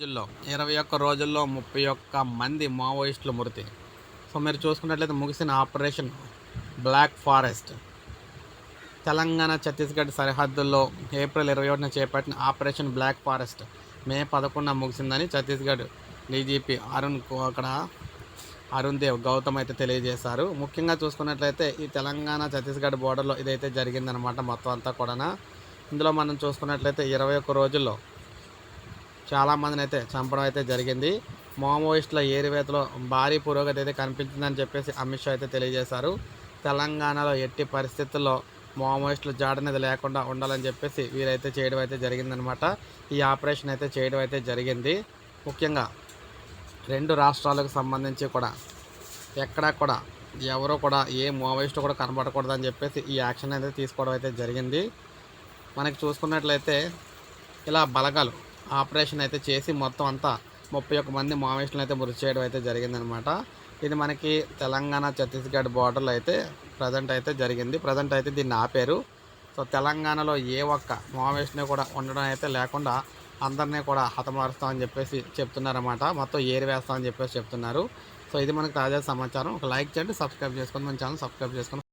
జిల్లా ఇరవై ఒక్క రోజుల్లో ముప్పై ఒక్క మంది మావోయిస్టులు మృతి. సో మీరు చూసుకున్నట్లయితే ముగిసిన operation black forest. Telangana Chhattisgarh సరిహద్దుల్లో ఏప్రిల్ ఇరవై ఒకటిన చేపట్టిన ఆపరేషన్ బ్లాక్ ఫారెస్ట్ మే పదకొండున ముగిసిందని ఛత్తీస్గఢ్ డీజీపీ అరుణ్ అక్కడ అరుణ్ దేవ్ గౌతమ్ అయితే తెలియజేశారు. ముఖ్యంగా చూసుకున్నట్లయితే ఈ తెలంగాణ ఛత్తీస్గఢ్ బోర్డర్లో ఇదైతే జరిగిందనమాట మొత్తం అంతా కూడా ఇందులో మనం చూసుకున్నట్లయితే ఇరవై ఒక్క రోజుల్లో చాలామందిని అయితే చంపడం అయితే జరిగింది. మావోయిస్టుల ఏరివేతలో భారీ పురోగతి అయితే కనిపించిందని చెప్పేసి అమిత్ షా అయితే తెలియజేశారు. తెలంగాణలో ఎట్టి పరిస్థితుల్లో మావోయిస్టుల జాడనేది లేకుండా ఉండాలని చెప్పేసి వీరైతే చేయడం అయితే జరిగిందనమాట. ఈ ఆపరేషన్ అయితే చేయడం అయితే జరిగింది. ముఖ్యంగా రెండు రాష్ట్రాలకు సంబంధించి కూడా ఎక్కడా కూడా ఎవరో కూడా ఏ మావోయిస్టు కూడా కనబడకూడదని చెప్పేసి ఈ యాక్షన్ అయితే తీసుకోవడం అయితే జరిగింది. మనకి చూసుకున్నట్లయితే ఇలా బలగాలు ఆపరేషన్ అయితే చేసి మొత్తం అంతా ముప్పై ఒక్క మంది మావోయిస్టులను అయితే మృతి చేయడం అయితే జరిగిందనమాట ఇది మనకి తెలంగాణ ఛత్తీస్గఢ్ బార్డర్లో అయితే ప్రజెంట్ అయితే జరిగింది. ప్రజెంట్ అయితే దీన్ని ఆపారు. సో తెలంగాణలో ఏ ఒక్క మావోయిస్ట్ని కూడా ఉండడం అయితే లేకుండా అందరినీ కూడా హతమారుస్తామని చెప్పేసి చెప్తున్నారన్నమాట. మొత్తం ఏరి వేస్తామని చెప్పేసి చెప్తున్నారు. సో ఇది మనకు తాజా సమాచారం. ఒక లైక్ చేయండి సబ్స్క్రైబ్ చేసుకొని మన ఛానల్ సబ్స్క్రైబ్ చేసుకొని